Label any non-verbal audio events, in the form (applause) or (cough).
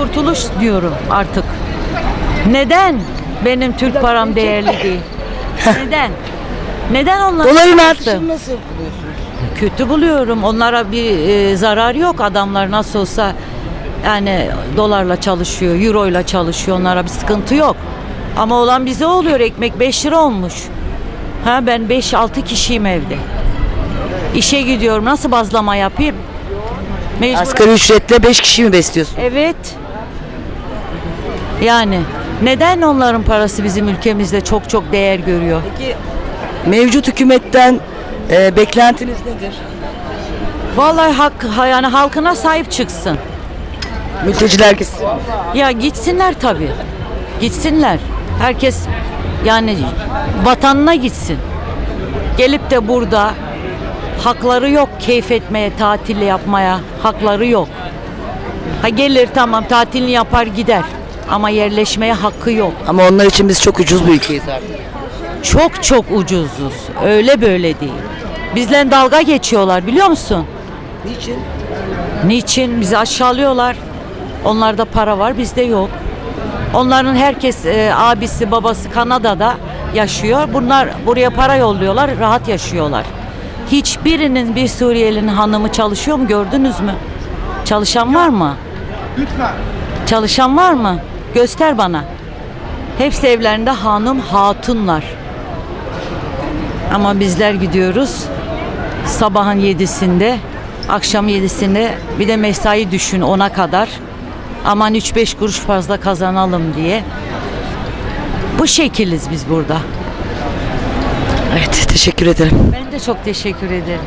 kurtuluş diyorum artık. Neden benim Türk param değerli değil? (laughs) Neden? Neden onlar? Doların artışını nasıl buluyorsunuz? Kötü buluyorum. Onlara bir e, zarar yok. Adamlar nasıl olsa yani dolarla çalışıyor, euroyla çalışıyor. Onlara bir sıkıntı yok. Ama olan bize oluyor. Ekmek 5 lira olmuş. Ha ben 5-6 kişiyim evde. İşe gidiyorum. Nasıl bazlama yapayım? Mecbur. Asgari ücretle 5 kişi mi besliyorsun? Evet. Yani neden onların parası bizim ülkemizde çok çok değer görüyor? Peki mevcut hükümetten e, beklentiniz nedir? Vallahi hak yani halkına sahip çıksın. Mülteciler gitsin. Ya gitsinler tabii. Gitsinler. Herkes yani vatanına gitsin. Gelip de burada hakları yok keyif etmeye, tatil yapmaya hakları yok. Ha gelir tamam tatilini yapar gider. Ama yerleşmeye hakkı yok. Ama onlar için biz çok ucuz bir ülkeyiz artık. Çok çok ucuzuz. Öyle böyle değil. Bizle dalga geçiyorlar biliyor musun? Niçin? Niçin? Bizi aşağılıyorlar. Onlarda para var, bizde yok. Onların herkes e, abisi, babası Kanada'da yaşıyor. Bunlar buraya para yolluyorlar, rahat yaşıyorlar. Hiçbirinin bir Suriyelinin hanımı çalışıyor mu gördünüz mü? Çalışan var mı? Lütfen. Çalışan var mı? Göster bana. Hepsi evlerinde hanım, hatunlar. Ama bizler gidiyoruz sabahın yedisinde, akşam yedisinde bir de mesai düşün ona kadar. Aman 3-5 kuruş fazla kazanalım diye. Bu şekiliz biz burada. Evet teşekkür ederim. Ben de çok teşekkür ederim.